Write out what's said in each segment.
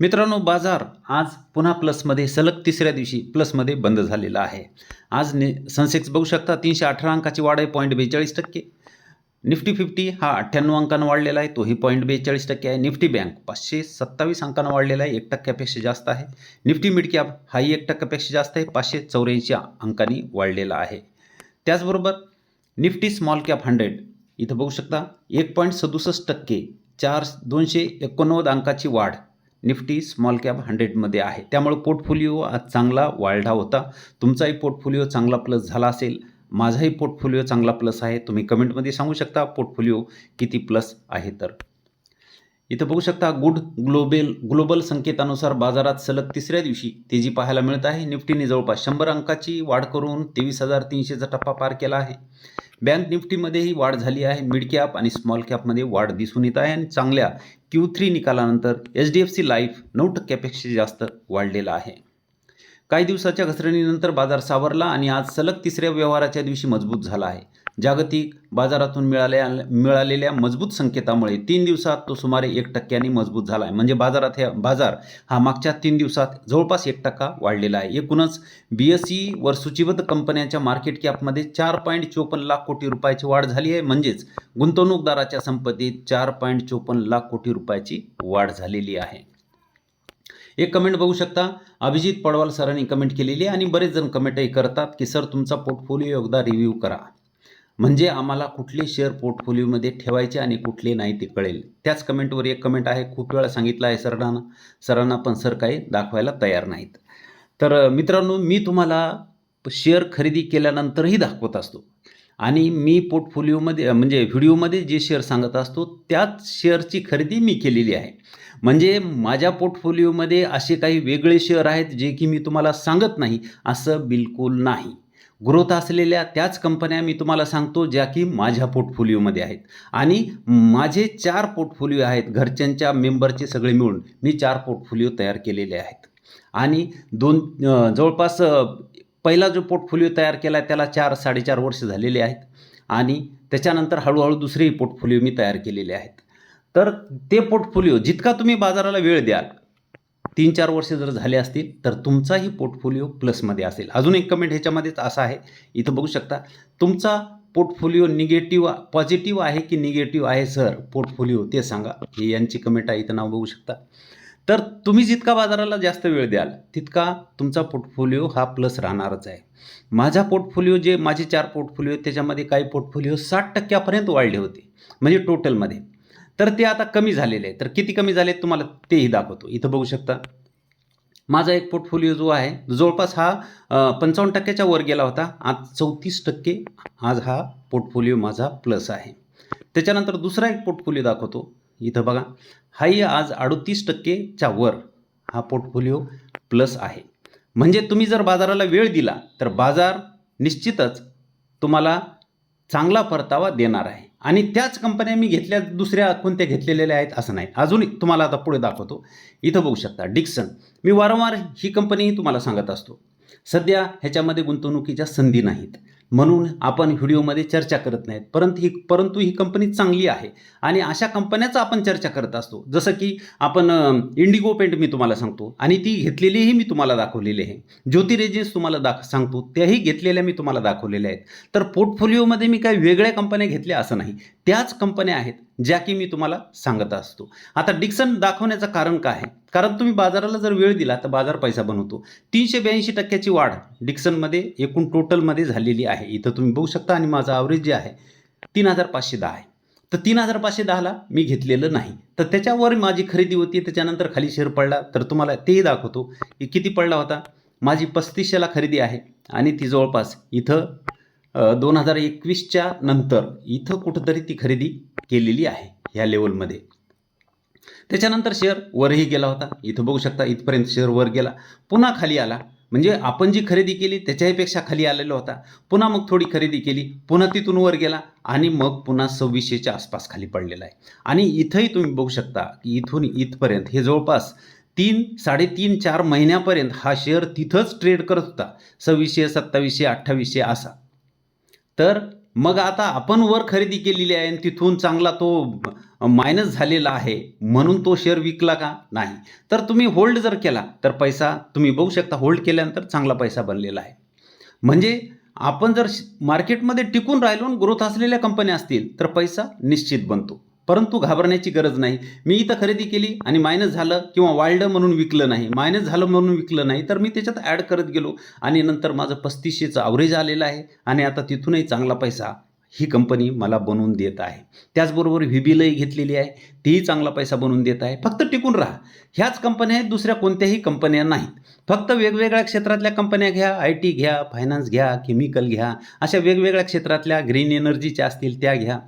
मित्रांनो बाजार आज पुन्हा प्लसमध्ये सलग तिसऱ्या दिवशी प्लसमध्ये बंद झालेला आहे. आज ने सनसेक्स बघू शकता तीनशे अठरा अंकाची वाढ आहे पॉईंट बेचाळीस टक्के. निफ्टी फिफ्टी हा अठ्ठ्याण्णव अंकानं वाढलेला आहे तोही पॉईंट बेचाळीस टक्के आहे. निफ्टी बँक पाचशे सत्तावीस अंकानं वाढलेला आहे एक टक्क्यापेक्षा जास्त आहे. निफ्टी मिड कॅप हाही एक टक्क्यापेक्षा जास्त आहे पाचशे चौऱ्याऐंशी अंकांनी वाढलेला आहे. त्याचबरोबर निफ्टी स्मॉल कॅप हंड्रेड इथं बघू शकता एक पॉईंट सदुसष्ट टक्के चार दोनशे एकोणनव्वद अंकाची वाढ. निफ्टी स्मॉल कॅप हंड्रेडमध्ये आहे. त्यामुळे पोर्टफोलिओ आज चांगला वाढला होता. तुमचाही पोर्टफोलिओ चांगला प्लस झाला असेल. माझाही पोर्टफोलिओ चांगला प्लस आहे. तुम्ही कमेंटमध्ये सांगू शकता पोर्टफोलिओ किती प्लस आहे तर. इथं बघू शकता गुड ग्लोबल ग्लोबल संकेतानुसार बाजारात सलग तिसऱ्या दिवशी तेजी पाहायला मिळत आहे. निफ्टीने जवळपास शंभर अंकाची वाढ करून तेवीस हजार तीनशेचा टप्पा पार केला आहे. बँक निफ्टीमध्येही वाढ झाली आहे. मिड कॅप आणि स्मॉल कॅपमध्ये वाढ दिसून येत आहे आणि चांगल्या क्यू थ्री निकालानंतर H D F C life नऊ टक्क्यापेक्षा जास्त वाढलेला आहे. काही दिवसाच्या घसरणीनंतर बाजार सावरला आणि आज सलग तिसऱ्या व्यवहाराच्या दिवशी मजबूत झाला आहे. जागतिक बाजारातून मिळाल्या मिळालेल्या मजबूत संकेतामुळे तीन दिवसात तो सुमारे एक टक्क्यांनी मजबूत झाला आहे म्हणजे बाजारात हे बाजार हा मागच्या तीन दिवसात जवळपास एक टक्का वाढलेला आहे. एकूणच बी एस वर सूचीबद्ध कंपन्यांच्या मार्केट कॅपमध्ये चार पॉईंट चोपन्न लाख कोटी रुपयाची वाढ झाली आहे. म्हणजेच गुंतवणूकदाराच्या संपत्तीत चार पॉईंट चोपन्न लाख कोटी रुपयाची वाढ झालेली आहे. एक कमेंट बघू शकता. अभिजित पडवाल सरांनी कमेंट केलेली आहे आणि बरेच जण कमेंटही करतात की सर तुमचा पोर्टफोलिओ एकदा रिव्ह्यू करा. म्हणजे आम्हाला कुठले शेअर पोर्टफोलिओमध्ये ठेवायचे आणि कुठले नाही ते कळेल. त्याच कमेंटवर एक कमेंट आहे खूप वेळा सांगितलं आहे सरांना सरांना पण सर काही दाखवायला तयार नाहीत. तर मित्रांनो मी तुम्हाला शेअर खरेदी केल्यानंतरही दाखवत असतो. आणि मी पोर्टफोलिओमध्ये म्हणजे व्हिडिओमध्ये जे शेअर सांगत असतो त्याच शेअरची खरेदी मी केलेली आहे. म्हणजे माझ्या पोर्टफोलिओमध्ये असे काही वेगळे शेअर आहेत जे की मी तुम्हाला सांगत नाही असं बिलकुल नाही. ग्रोथ असलेल्या त्याच कंपन्या मी तुम्हाला सांगतो ज्या की माझ्या पोर्टफोलिओमध्ये आहेत. आणि माझे चार पोर्टफोलिओ आहेत घरच्यांच्या मेंबरचे सगळे मिळून मी चार पोर्टफोलिओ तयार केलेले आहेत. आणि दोन जवळपास पहिला जो पोर्टफोलिओ तयार केला त्याला चार साडेचार वर्ष झालेले आहेत. आणि त्याच्यानंतर हळूहळू दुसरेही पोर्टफोलिओ मी तयार केलेले आहेत. तर ते पोर्टफोलिओ जितका तुम्ही बाजाराला वेळ द्याल तीन चार वर्ष जर झाले असतील तर तुमचाही पोर्टफोलिओ प्लसमध्ये असेल. अजून एक कमेंट ह्याच्यामध्येच असा आहे इथं बघू शकता. तुमचा पोर्टफोलिओ निगेटिव्ह पॉझिटिव्ह आहे की निगेटिव्ह आहे सर? पोर्टफोलिओ ते सांगा. हे यांची कमेंट आहे इथं नाव बघू शकता. तर तुम्ही जितका बाजाराला जास्त वेळ द्याल तितका तुमचा पोर्टफोलिओ हा प्लस राहणारच आहे. माझा पोर्टफोलिओ जे माझे चार पोर्टफोलिओ त्याच्यामध्ये काही पोर्टफोलिओ साठ टक्क्यापर्यंत वाढले होते. म्हणजे टोटलमध्ये. तर ते आता कमी झालेले आहे तर किती कमी झाले तुम्हाला तेही दाखवतो. इथं बघू शकता. माझा एक पोर्टफोलिओ जो आहे जवळपास हा पंचावन्न टक्क्याच्या वर गेला होता. आज चौतीस टक्के आज हा पोर्टफोलिओ माझा प्लस आहे. त्याच्यानंतर दुसरा एक पोर्टफोलिओ दाखवतो. इथं बघा. हाही आज अडतीस टक्केच्या वर हा पोर्टफोलिओ प्लस आहे. म्हणजे तुम्ही जर बाजाराला वेळ दिला तर बाजार निश्चितच तुम्हाला चांगला परतावा देणार आहे. आणि त्याच कंपन्या मी घेतल्या दुसऱ्या कोणत्या घेतलेल्या आहेत असं नाही. अजून तुम्हाला आता पुढे दाखवतो. इथं बघू शकता डिक्सन मी वारंवार ही कंपनी तुम्हाला सांगत असतो. सध्या ह्याच्यामध्ये गुंतवणुकीच्या संधी नाहीत. म्हणून आपण व्हिडिओमध्ये चर्चा करत नाहीत. परंतु ही परंतु ही कंपनी चांगली आहे. आणि अशा कंपन्याचा आपण चर्चा करत असतो. जसं की आपण इंडिगो पेंट मी तुम्हाला सांगतो. आणि ती घेतलेलीही मी तुम्हाला दाखवलेली आहे. ज्योती रेजिन्स तुम्हाला दाख सांगतो. त्याही घेतलेल्या मी तुम्हाला दाखवलेल्या आहेत. तर पोर्टफोलिओमध्ये मी काही वेगळ्या कंपन्या घेतल्या असं नाही. त्याच कंपन्या आहेत. ज्या की मी तुम्हाला सांगत असतो. आता डिक्सन दाखवण्याचं कारण काय आहे? कारण तुम्ही बाजाराला जर वेळ दिला तर बाजार पैसा बनवतो. तीनशे ब्याऐंशी टक्क्याची वाढ डिक्सनमध्ये एकूण टोटलमध्ये झालेली आहे. इथं तुम्ही बघू शकता आणि माझं ॲव्हरेज जे आहे तीन हजार पाचशे दहा आहे. तर तीन हजार पाचशे दहाला मी घेतलेलं नाही. तर त्याच्यावर माझी खरेदी होती त्याच्यानंतर खाली शेअर पडला. तर तुम्हाला तेही दाखवतो की किती पडला होता. माझी पस्तीसशेला खरेदी आहे आणि ती जवळपास इथं दोन हजार एकवीसच्या नंतर इथं कुठंतरी ती खरेदी केलेली आहे ह्या लेवलमध्ये. त्याच्यानंतर शेअर वरही गेला होता. इथं बघू शकता इथपर्यंत शेअर वर गेला. पुन्हा खाली आला. म्हणजे आपण जी खरेदी केली त्याच्याहीपेक्षा खाली आलेला होता. पुन्हा मग थोडी खरेदी केली पुन्हा तिथून वर गेला आणि मग पुन्हा सव्वीसशेच्या आसपास खाली पडलेला आहे. आणि इथंही तुम्ही बघू शकता की इथून इथपर्यंत हे जवळपास तीन साडेतीन चार महिन्यापर्यंत हा शेअर तिथंच ट्रेड करत होता. सव्वीसशे सत्तावीसशे अठ्ठावीसशे असा. तर मग आता आपण वर खरेदी केलेली आहे आणि तिथून चांगला तो मायनस झालेला आहे म्हणून तो शेअर विकला का? नाही. तर तुम्ही होल्ड जर केला तर पैसा तुम्ही बघू शकता होल्ड केल्यानंतर चांगला पैसा बनलेला आहे. म्हणजे आपण जर श- मार्केटमध्ये टिकून राहिलो ग्रोथ असलेल्या कंपन्या असतील तर पैसा निश्चित बनतो. परंतु घाबरण्याची गरज नाही. मी इथं खरेदी केली आणि मायनस झालं किंवा वाढलं म्हणून विकलं नाही. मायनस झालं म्हणून विकलं नाही तर मी त्याच्यात ॲड करत गेलो आणि नंतर माझं पस्तीसशेचं अवरेज आलेलं आहे आणि आता तिथूनही चांगला पैसा ही कंपनी मला बनवून देत आहे. त्याचबरोबर व्ही बीलही घेतलेली आहे तीही चांगला पैसा बनवून देत आहे. फक्त टिकून राहा. ह्याच कंपन्या आहेत दुसऱ्या कोणत्याही कंपन्या नाहीत. फक्त वेगवेगळ्या क्षेत्रातल्या कंपन्या घ्या आय टी घ्या फायनान्स घ्या केमिकल घ्या अशा वेगवेगळ्या क्षेत्रातल्या ग्रीन एनर्जीच्या असतील त्या घ्या.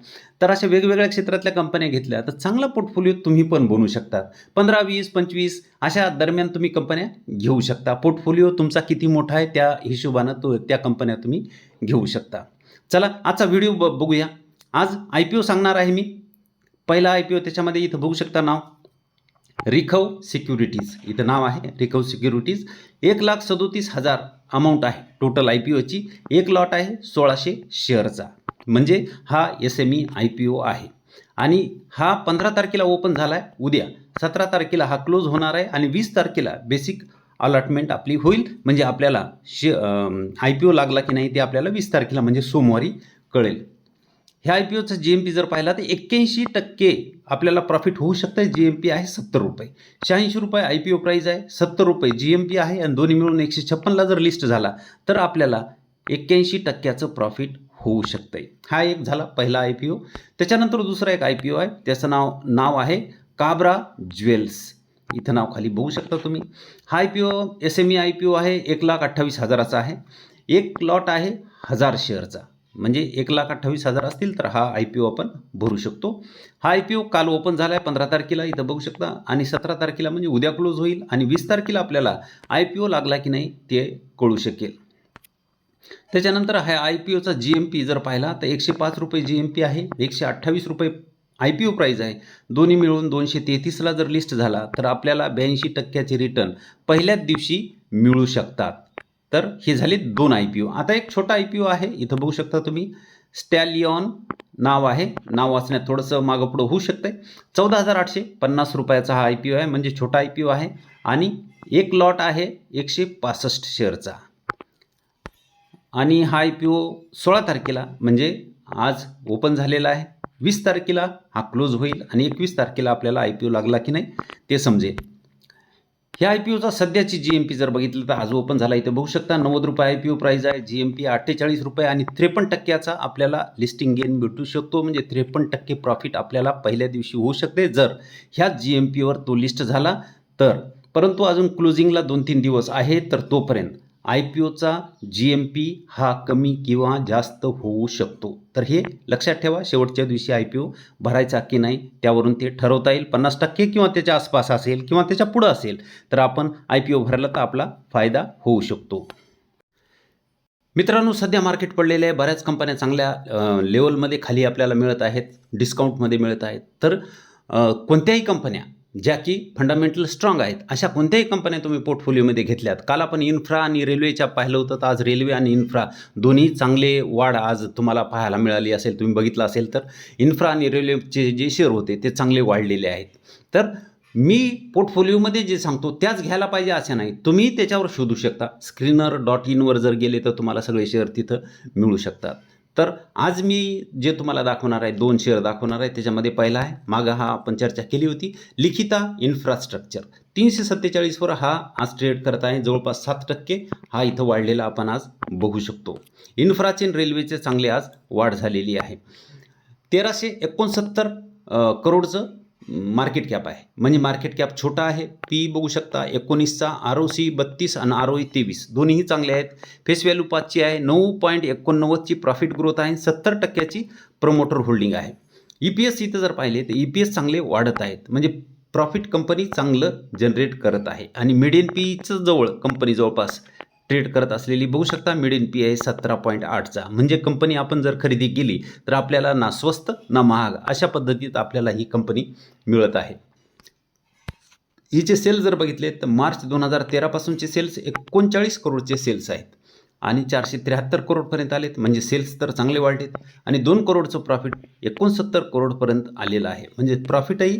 तर अशा वेगवेगळ्या क्षेत्रातल्या कंपन्या घेतल्या तर चांगला पोर्टफोलिओ तुम्ही पण बनवू शकता. पंधरा वीस पंचवीस अशा दरम्यान तुम्ही कंपन्या घेऊ शकता. पोर्टफोलिओ तुमचा किती मोठा आहे त्या हिशोबानं तो त्या कंपन्या तुम्ही घेऊ शकता. चला आजचा व्हिडिओ ब बघूया. आज आय पी ओ सांगणार आहे मी. पहिला आय पी ओ त्याच्यामध्ये इथं बघू शकता नाव. रिखव सिक्युरिटीज इथं नाव आहे रिखव सिक्युरिटीज. एक लाख सदोतीस हजार अमाऊंट आहे टोटल आय पी ओची एक लॉट आहे सोळाशे शेअरचा म्हणजे हा S M E I P O आहे. आणि हा पंधरा तारखेला ओपन झाला आहे उद्या. सतरा तारखेला हा क्लोज होणार आहे आणि वीस तारखेला बेसिक अलॉटमेंट आपली होईल. म्हणजे आपल्याला शे आय पी ओ लागला की नाही ते आपल्याला वीस तारखेला म्हणजे सोमवारी कळेल. ह्या आय पी ओचं जी एम पी जर पाहिला तर एक्क्याऐंशी टक्के आपल्याला प्रॉफिट होऊ शकतं जी एम पी आहे सत्तर रुपये. शहाऐंशी रुपये आय पी ओ प्राईज आहे सत्तर रुपये जी एम पी आहे आणि दोन्ही मिळून एकशे छप्पनला जर लिस्ट झाला तर आपल्याला एक्क्याऐंशी टक्क्याचं प्रॉफिट होऊ शकतंय. हा एक झाला पहिला आय पी ओ त्याच्यानंतर दुसरा एक आय पी ओ आहे. त्याचं नाव नाव आहे काब्रा ज्वेल्स. इथं नाव खाली बघू शकता तुम्ही. हा I P O S M E I P O आहे. एक लाख अठ्ठावीस हजाराचा आहे. एक लॉट आहे हजार शेअरचा म्हणजे एक लाख अठ्ठावीस हजार असतील तर हा आय पी ओ आपण भरू शकतो. हा आय पी ओ काल ओपन झाला आहे पंधरा तारखेला इथं बघू शकता. आणि सतरा तारखेला म्हणजे उद्या क्लोज होईल आणि वीस तारखेला आपल्याला आय पी ओ लागला की नाही ते कळू शकेल. त्याच्यानंतर हा आय पी ओचा जी एम पी जर पाहिला तर एकशे पाच रुपये जी एम पी आहे एकशे अठ्ठावीस रुपये आय पी ओ प्राईज आहे. दोन्ही मिळून दोनशे तेहतीसला जर लिस्ट झाला तर आपल्याला ब्याऐंशी टक्क्याचे रिटर्न पहिल्याच दिवशी मिळू शकतात. तर हे झाले दोन आय पी ओ. आता एक छोटा आय पी ओ आहे इथं बघू शकता तुम्ही. स्टॅलियॉन नाव आहे. नाव वाचण्यात थोडंसं मागं पुढं होऊ शकतंय. चौदा हजार आठशे पन्नास रुपयाचा हा आय पी ओ आहे म्हणजे छोटा आय पी ओ आहे. आणि एक लॉट आहे एकशे पासष्ट शेअरचा. आणि हा आय पी ओ सोळा तारखेला म्हणजे आज ओपन झालेला आहे. वीस तारखेला हा क्लोज होईल आणि एकवीस तारखेला आपल्याला आय पी ओ लागला की नाही ते समजेल. ह्या आय पी ओचा सध्याची जी एम पी जर बघितलं तर आज ओपन झाला. इथे बघू शकता नव्वद रुपये आय पी ओ प्राईज आहे. जी एम पी अठ्ठेचाळीस रुपये आणि त्रेपन्न टक्क्याचा आपल्याला लिस्टिंग गेन भेटू शकतो. म्हणजे त्रेपन्न टक्के प्रॉफिट आपल्याला पहिल्या दिवशी होऊ शकते. जर ह्याच जी एम पीवर तो लिस्ट झाला तर. परंतु अजून क्लोजिंगला दोन तीन दिवस आहे तर तोपर्यंत. आय पी ओचा जी एम पी हा कमी किंवा जास्त होऊ शकतो. तर हे लक्षात ठेवा शेवटच्या दिवशी आय पी ओ भरायचा की नाही त्यावरून ते ठरवता येईल. पन्नास टक्के किंवा त्याच्या आसपास असेल किंवा त्याच्या पुढं असेल तर आपण आय पी ओ भरला तर आपला फायदा होऊ शकतो. मित्रांनो सध्या मार्केट पडलेलं आहे. बऱ्याच कंपन्या चांगल्या लेवलमध्ये खाली आपल्याला मिळत आहेत डिस्काउंटमध्ये मिळत आहेत. तर कोणत्याही कंपन्या ज्या की फंडामेंटल स्ट्रॉंग आहेत. अशा कोणत्याही कंपन्या तुम्ही पोर्टफोलिओमध्ये घेतल्यात. काल आपण इन्फ्रा आणि रेल्वेच्या पाहिलं होतं तर आज रेल्वे आणि इन्फ्रा दोन्ही चांगले वाढ आज तुम्हाला पाहायला मिळाली असेल तुम्ही बघितलं असेल तर इन्फ्रा आणि रेल्वेचे जे शेअर होते ते चांगले वाढलेले आहेत. तर मी पोर्टफोलिओमध्ये जे सांगतो त्याच घ्यायला पाहिजे असे नाही. तुम्ही त्याच्यावर शोधू शकता. स्क्रीनर डॉट इनवर जर गेले तर तुम्हाला सगळे शेअर तिथं मिळू शकतात. तर आज मी जे तुम्हाला दाखवणार आहे दोन शेअर दाखवणार आहे त्याच्यामध्ये पहिला आहे मागं हा आपण चर्चा केली होती लिखिता इन्फ्रास्ट्रक्चर तीनशे सत्तेचाळीसवर हा आज ट्रेड करत आहे जवळपास सात टक्के हा इथं वाढलेला आपण आज बघू शकतो. इन्फ्राचेन रेल्वेचे चांगले आज वाढ झालेली आहे. तेराशे एकोणसत्तर करोडचं मार्केट कॅप आहे. म्हणजे मार्केट कॅप छोटा आहे पी बघू शकता एकोणीसचा आर ओ सी बत्तीस आणि आर ओ ई तेवीस. दोन्हीही चांगले आहेत. फेस व्हॅल्यू पाचची आहे नऊ पॉईंट एकोणनव्वदची प्रॉफिट ग्रोथ आहे सत्तर टक्क्याची प्रमोटर होल्डिंग आहे. ई पी एस इथं जर पाहिले तर ई पी एस चांगले वाढत आहेत. म्हणजे प्रॉफिट कंपनी चांगलं जनरेट करत आहे. आणि मिडियन पीचं जवळ कंपनी जवळपास ट्रेड करत असलेली बघू शकता मिड इन पी आहे सतरा पॉईंट आठचा. म्हणजे कंपनी आपण जर खरेदी केली तर आपल्याला ना स्वस्त ना महाग अशा पद्धतीत आपल्याला ही कंपनी मिळत आहे. हिचे सेल जर बघितले तर मार्च दोन हजार तेरापासूनचे सेल्स एकोणचाळीस करोडचे सेल्स आहेत. आणि चारशे त्र्याहत्तर करोडपर्यंत आलेत. म्हणजे सेल्स तर चांगले वाढलेत. आणि दोन करोडचं प्रॉफिट एकोणसत्तर करोडपर्यंत आलेलं आहे. म्हणजे प्रॉफिटही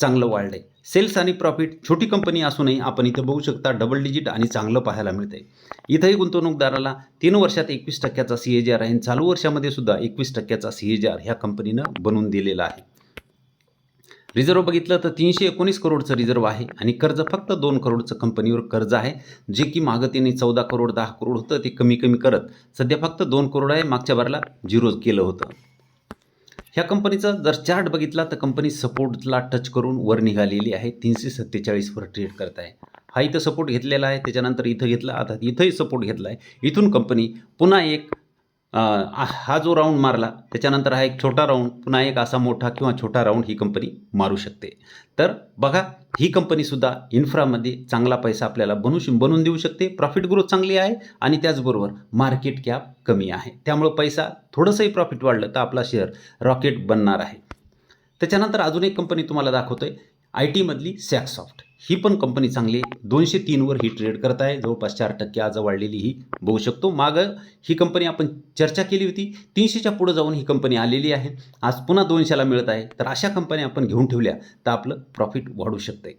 चांगलं वाढलं आहे सेल्स आणि प्रॉफिट छोटी कंपनी असूनही आपण इथं बघू शकता डबल डिजिट आणि चांगलं पाहायला मिळतंय. इथंही गुंतवणूकदाराला तीन वर्षात एकवीस टक्क्याचा सी ए जी आर आहे आणि चालू वर्षामध्ये सुद्धा एकवीस टक्क्याचा सी ए जी आर ह्या कंपनीनं बनवून दिलेला आहे. रिझर्व बघितलं तर तीनशे एकोणीस करोडचं रिझर्व आहे आणि कर्ज फक्त दोन करोडचं कंपनीवर कर्ज आहे. जे की मागं त्यांनी चौदा करोड दहा करोड होतं ते कमी कमी करत सध्या फक्त दोन करोड आहे. मागच्या बारला झिरो केलं होतं. ह्या कंपनीचा जर चार्ट बघितला तर कंपनी सपोर्टला टच करून वर निघालेली आहे. तीनशे सत्तेचाळीसवर ट्रेड करत आहे. हा इथं सपोर्ट घेतलेला आहे. त्याच्यानंतर इथं घेतला आता इथंही सपोर्ट घेतला आहे. इथून कंपनी पुन्हा एक हा जो राऊंड मारला त्याच्यानंतर हा एक छोटा राऊंड पुन्हा एक असा मोठा किंवा छोटा राऊंड ही कंपनी मारू शकते. तर बघा ही कंपनीसुद्धा इन्फ्रामध्ये चांगला पैसा आपल्याला बनवू बनवून देऊ शकते. प्रॉफिट ग्रोथ चांगली आहे आणि त्याचबरोबर मार्केट कॅप कमी आहे. त्यामुळं पैसा थोडंसंही प्रॉफिट वाढलं तर आपला शेअर रॉकेट बनणार आहे. त्याच्यानंतर अजून एक कंपनी तुम्हाला दाखवतो आहे आय टीमधली सॅकसॉफ्ट ही पण कंपनी चांगली आहे दोनशे तीनवर ही ट्रेड करत आहे जवळपास चार टक्के आज वाढलेली ही बघू शकतो. मागं ही कंपनी आपण चर्चा केली होती. तीनशेच्या पुढं जाऊन ही कंपनी आलेली आहे. आज पुन्हा दोनशेला मिळत आहे. तर अशा कंपन्या आपण घेऊन ठेवल्या तर आपलं प्रॉफिट वाढू शकते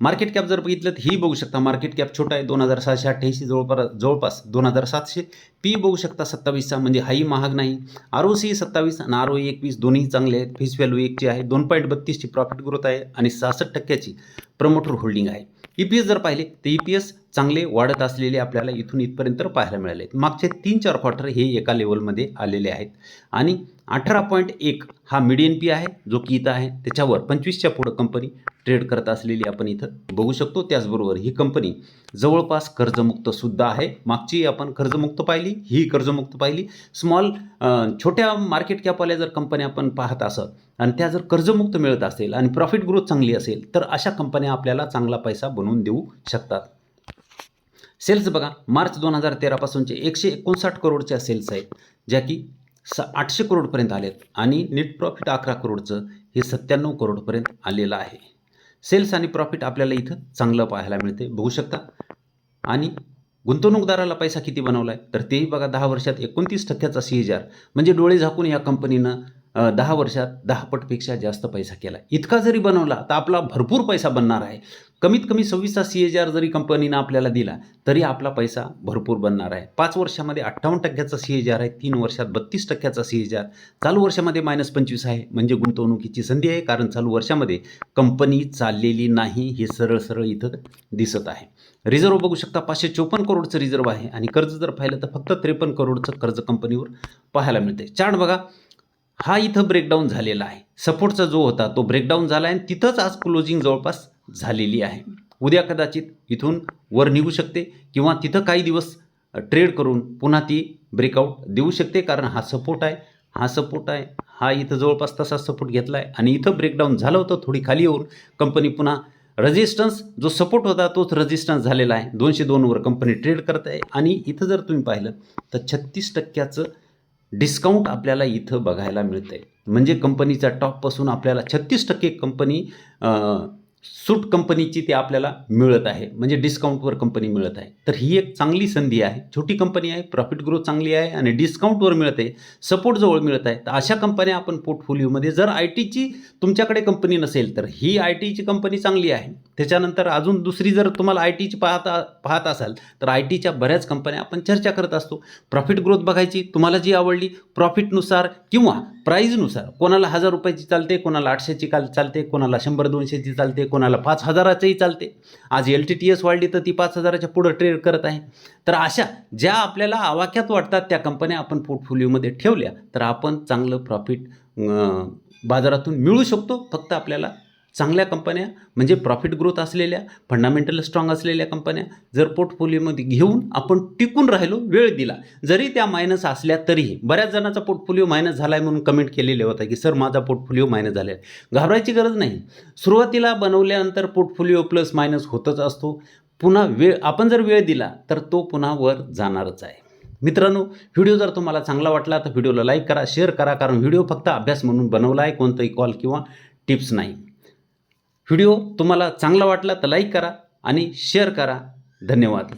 मार्केट कॅप जर बघितलं तर ही बघू शकता मार्केट कॅप छोटा आहे दोन हजार सहाशे अठ्ठ्याऐंशी जवळपास जवळपास दोन हजार सातशे. पी बघू शकता सत्तावीसचा म्हणजे हाही महाग नाही. आर ओ सी सत्तावीस आणि आर ओ एकवीस दोन्ही चांगले आहेत. फेस व्हॅल्यू एकची आहे दोन पॉईंट बत्तीसची प्रॉफिट ग्रोथ आहे आणि सहासष्ट टक्क्याची प्रमोटर होल्डिंग आहे. ई पी एस जर पाहिले तर ई पी एस चांगले वाढत असलेले आपल्याला इथून इथपर्यंत पाहायला मिळाले आहेत. मागचे तीन चार क्वार्टर हे एका लेवलमध्ये आलेले आहेत. आणि अठरा पॉईंट एक हा मिडियन पी आहे जो की इथं आहे. त्याच्यावर पंचवीसच्या पुढं कंपनी ट्रेड करत असलेली आपण इथं बघू शकतो. त्याचबरोबर ही कंपनी जवळपास कर्जमुक्तसुद्धा आहे. मागची आपण कर्जमुक्त पाहिली ही कर्जमुक्त पाहिली. स्मॉल छोट्या मार्केट कॅपवाल्या जर कंपन्या आपण पाहत असत आणि त्या जर कर्जमुक्त मिळत असेल आणि प्रॉफिट ग्रोथ चांगली असेल तर अशा कंपन्या आपल्याला चांगला पैसा बनवून देऊ शकतात. सेल्स बघा मार्च दोन हजार तेरापासूनचे एकशे एकोणसाठ करोडच्या सेल्स आहेत ज्या की स आठशे करोडपर्यंत आलेत आणि नेट प्रॉफिट अकरा करोडचं हे सत्त्याण्णव करोडपर्यंत आलेलं आहे. सेल्स आणि प्रॉफिट आपल्याला इथं चांगलं पाहायला मिळते बघू शकता. आणि गुंतवणूकदाराला पैसा किती बनवला आहे तर तेही बघा दहा वर्षात एकोणतीस टक्क्याचा सी हज़ार म्हणजे डोळे झाकून या कंपनीनं दहा वर्षात दहा पटपेक्षा जास्त पैसा केला इतका जरी बनवला तर आपला भरपूर पैसा बनणार आहे. कमीत कमी सव्वीसचा सी एच आर जरी कंपनीनं आपल्याला दिला तरी आपला पैसा भरपूर बनणार आहे. पाच वर्षामध्ये अठ्ठावन्न टक्क्याचा सी एच आर आहे तीन वर्षात बत्तीस टक्क्याचा सी एच आर चालू वर्षामध्ये मायनस पंचवीस आहे म्हणजे गुंतवणुकीची संधी आहे कारण चालू वर्षामध्ये कंपनी चाललेली नाही हे सरळ सरळ इथं दिसत आहे. रिझर्व बघू शकता पाचशे चोपन्न करोडचं रिझर्व आहे आणि कर्ज जर पाहिलं तर फक्त त्रेपन्न करोडचं कर्ज कंपनीवर पाहायला मिळते चार्ट बघा हा इथं ब्रेकडाऊन झालेला आहे. सपोर्टचा जो होता तो ब्रेकडाऊन झाला आहे आणि तिथंच आज क्लोजिंग जवळपास झालेली आहे. उद्या कदाचित इथून वर निघू शकते किंवा तिथं काही दिवस ट्रेड करून पुन्हा ती ब्रेकआउट देऊ शकते कारण हा सपोर्ट आहे. हा सपोर्ट आहे. हा इथं जवळपास तसा सपोर्ट घेतला आहे आणि इथं ब्रेकडाऊन झालं होतं थोडी खाली येऊन. कंपनी पुन्हा रेजिस्टन्स जो सपोर्ट होता तोच रेजिस्टन्स झालेला आहे. दोनशे दोनवर कंपनी ट्रेड करत आहे. आणि इथं जर तुम्ही पाहिलं तर छत्तीस टक्क्याचं डिस्काउंट आपल्याला इथं बघायला मिळतं आहे म्हणजे कंपनीचा टॉपपासून आपल्याला छत्तीस टक्के कंपनी सूट कंपनीची ते आपल्याला मिळत आहे. म्हणजे डिस्काउंटवर कंपनी मिळत आहे. तर ही एक चांगली संधी आहे. छोटी कंपनी आहे प्रॉफिट ग्रोथ चांगली आहे आणि डिस्काउंटवर मिळत आहे सपोर्ट जवळ मिळत आहे. तर अशा कंपन्या आपण पोर्टफोलिओमध्ये जर आय टीची तुमच्याकडे कंपनी नसेल तर ही आय टीची कंपनी चांगली आहे. त्याच्यानंतर अजून दुसरी जर तुम्हाला आय टीची पाहता पाहत असाल तर आय टीच्या बऱ्याच कंपन्या आपण चर्चा करत असतो. प्रॉफिट ग्रोथ बघायची तुम्हाला जी आवडली प्रॉफिटनुसार किंवा प्राईजनुसार कोणाला हजार रुपयाची चालते कोणाला आठशेची काल चालते कोणाला शंभर दोनशेची चालते कोणाला पाच हजाराचंही चालते. आज एल टी टी एस वाढली तर ती पाच हजाराच्या पुढं ट्रेड करत आहे. तर अशा ज्या आपल्याला आवाक्यात वाटतात त्या कंपन्या आपण पोर्टफोलिओमध्ये ठेवल्या तर आपण चांगलं प्रॉफिट बाजारातून मिळू शकतो. फक्त आपल्याला चांगल्या कंपन्या म्हणजे प्रॉफिट ग्रोथ असलेल्या फंडामेंटल स्ट्रॉंग असलेल्या कंपन्या जर पोर्टफोलिओमध्ये घेऊन आपण टिकून राहिलो वेळ दिला जरी त्या मायनस असल्या तरीही बऱ्याच जणांचा पोर्टफोलिओ मायनस झाला आहे म्हणून कमेंट केलेले होता की सर माझा पोर्टफोलिओ मायनस झाला आहे. घाबरायची गरज नाही. सुरुवातीला बनवल्यानंतर पोर्टफोलिओ प्लस मायनस होतच असतो. पुन्हा वेळ आपण जर वेळ दिला तर तो पुन्हा वर जाणारच आहे. मित्रांनो व्हिडिओ जर तुम्हाला चांगला वाटला तर व्हिडिओला लाईक करा शेअर करा कारण व्हिडिओ फक्त अभ्यास म्हणून बनवला आहे कोणताही कॉल किंवा टिप्स नाही. व्हिडिओ तुम्हाला चांगला वाटला तर लाईक करा आणि शेअर करा. धन्यवाद.